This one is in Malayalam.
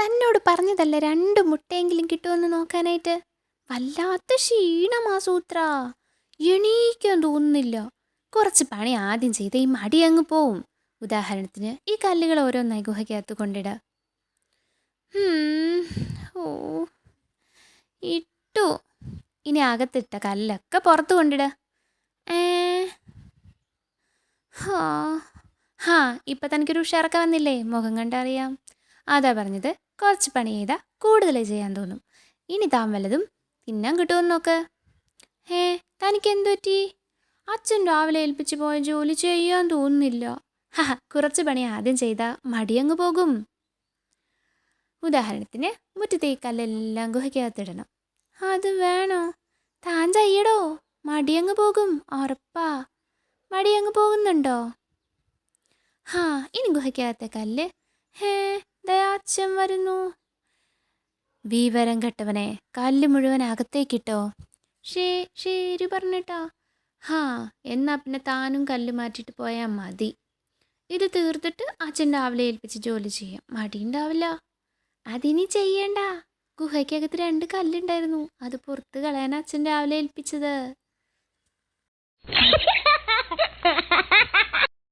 തന്നോട് പറഞ്ഞതല്ല രണ്ട് മുട്ടയെങ്കിലും കിട്ടുമെന്ന് നോക്കാനായിട്ട്. വല്ലാത്ത ക്ഷീണമാ സൂത്ര. എണീക്കാൻ തോന്നുന്നില്ല. കുറച്ച് പണി ആദ്യം ചെയ്ത് ഈ മടി അങ്ങ് പോവും. ഉദാഹരണത്തിന് ഈ കല്ലുകൾ ഓരോന്നായി ഗുഹയ്ക്കകത്ത് കൊണ്ടിട. ഓ ഇട്ടു. ഇനി അകത്തിട്ട കല്ലൊക്കെ പുറത്ത് കൊണ്ടിട. ഏ ഹാ ഇപ്പം തനിക്കൊരു ഉഷാറൊക്കെ വന്നില്ലേ? മുഖം കണ്ടറിയാം. അതാ പറഞ്ഞത്. കുറച്ച് പണി ചെയ്താൽ കൂടുതൽ ചെയ്യാൻ തോന്നും. ഇനി താൻ വല്ലതും തിന്നാൻ കിട്ടുമെന്ന് നോക്ക്. ഹേ തനിക്ക് എന്തു പറ്റി അച്ഛൻ രാവിലെ ഏൽപ്പിച്ചു പോയ ജോലി ചെയ്യാൻ തോന്നുന്നില്ല. കുറച്ച് പണി ആദ്യം ചെയ്താൽ മടിയങ്ങ് പോകും. ഉദാഹരണത്തിന് മുറ്റത്തെ ഈ കല്ലെല്ലാം ഗുഹയ്ക്കകത്തിടണം. അത് വേണോ? താൻ ചെയ്യടോ. മടിയങ്ങ് പോകും ഉറപ്പാ. മടിയങ്ങ് പോകുന്നുണ്ടോ? ഹാ ഇനി ഗുഹയ്ക്കകത്തെ കല്ല്. ഹേ അച്ഛൻ വരുന്നു. വിവരം കെട്ടവനെ കല്ല് മുഴുവൻ അകത്തേക്കിട്ടോ. ഷേ ശരി പറഞ്ഞിട്ടാ. ഹാ എന്നാ പിന്നെ താനും കല്ല് മാറ്റിട്ട് പോയാൽ മതി. ഇത് തീർത്തിട്ട് അച്ഛൻ രാവിലെ ഏൽപ്പിച്ച് ജോലി ചെയ്യാം. മടിയുണ്ടാവില്ല. അതിനി ചെയ്യണ്ട. ഗുഹയ്ക്കകത്ത് രണ്ട് കല്ലുണ്ടായിരുന്നു. അത് പുറത്ത് കളയാൻ അച്ഛൻ രാവിലെ ഏൽപ്പിച്ചത്.